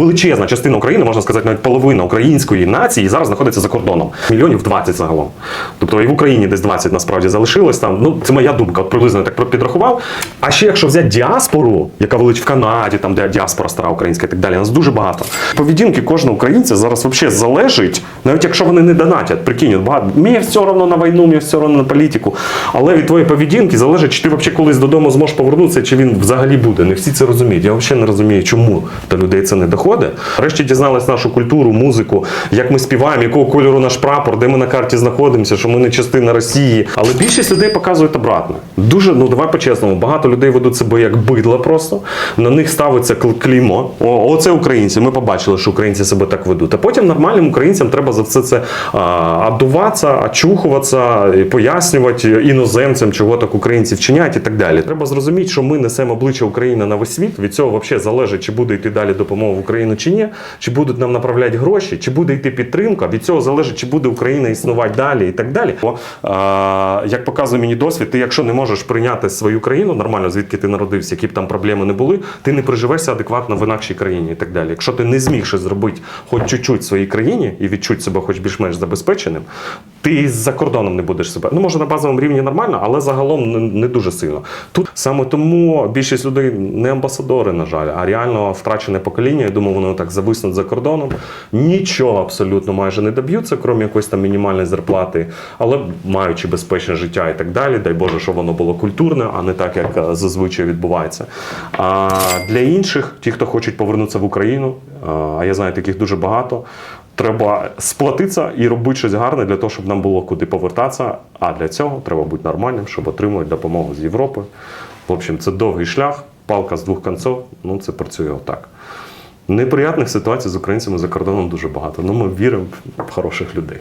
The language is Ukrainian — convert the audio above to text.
величезна частина України, можна сказати, навіть половина української нації зараз знаходиться за кордоном. Мільйонів 20 загалом. Тобто і в Україні десь 20 насправді залишилось там. Ну, це моя думка, от приблизно я так підрахував. А ще якщо взяти діаспору, яка велич в Канаді, там де діаспора стара українська і так далі, нас дуже багато. Поведінки кожного українця зараз взагалі залежить, навіть якщо вони не донатять, прикинь, багато. Мені все одно на війну, мені все одно на політику. Але від твоєї поведінки залежить, чи ти взагалі колись додому зможеш повернутися, чи він взагалі буде. Не всі це розуміють. Я взагалі не розумію, чому до людей це не доходить. Врешті дізнались нашу культуру, музику, як ми співаємо, якого кольору наш прапор, де ми на карті знаходимося, що ми не частина Росії. Але більшість людей показують обратно. Дуже, ну давай по-чесному, багато людей ведуть себе як бидло просто. На них ставиться кл- клеймо. О, оце українці. Ми побачили, що українці себе так ведуть. А потім нормальним українцям треба за все це адуватися, очухуватися, пояснювати іноземцям, чого так українці вчиняють і так далі. Треба зрозуміти, що ми несемо обличчя України на весь світ. Від цього взагалі залежить, чи буде йти далі допомога в Україну чи ні, чи будуть нам направляти гроші, чи буде йти підтримка. Від цього залежить, чи буде Україна існувати далі і так далі. Бо, а, як показує мені досвід, ти якщо не можеш прийняти свою країну нормально, звідки ти народився, які б там проблеми не були, ти не приживешся адекватно в інакшій країні і так далі. Якщо ти не зміг зробити хоч чуть-чуть своїй країні і відчути себе хоч більш-менш забезпеченим, ти за кордоном не будеш себе. Ну може на базовому рівні нормально, але загалом не, не дуже сильно. Тут саме тому більшість людей не амбасадори, на жаль, а реально втрачене покоління. Я думаю, воно так зависнуть за кордоном. Нічого абсолютно майже не доб'ються, крім якоїсь там мінімальної зарплати, але маючи безпечне життя і так далі. Дай Боже, щоб воно було культурне, а не так, як е, зазвичай відбувається. А для інших, ті, хто хочуть повернутися в Україну, а, а я знаю таких дуже багато. Треба сплатитися і робити щось гарне для того, щоб нам було куди повертатися. А для цього треба бути нормальним, щоб отримувати допомогу з Європи. В общем, це довгий шлях, палка з двох концов, Ну це працює отак. Неприятних ситуацій з українцями за кордоном дуже багато. Ну ми віримо в хороших людей.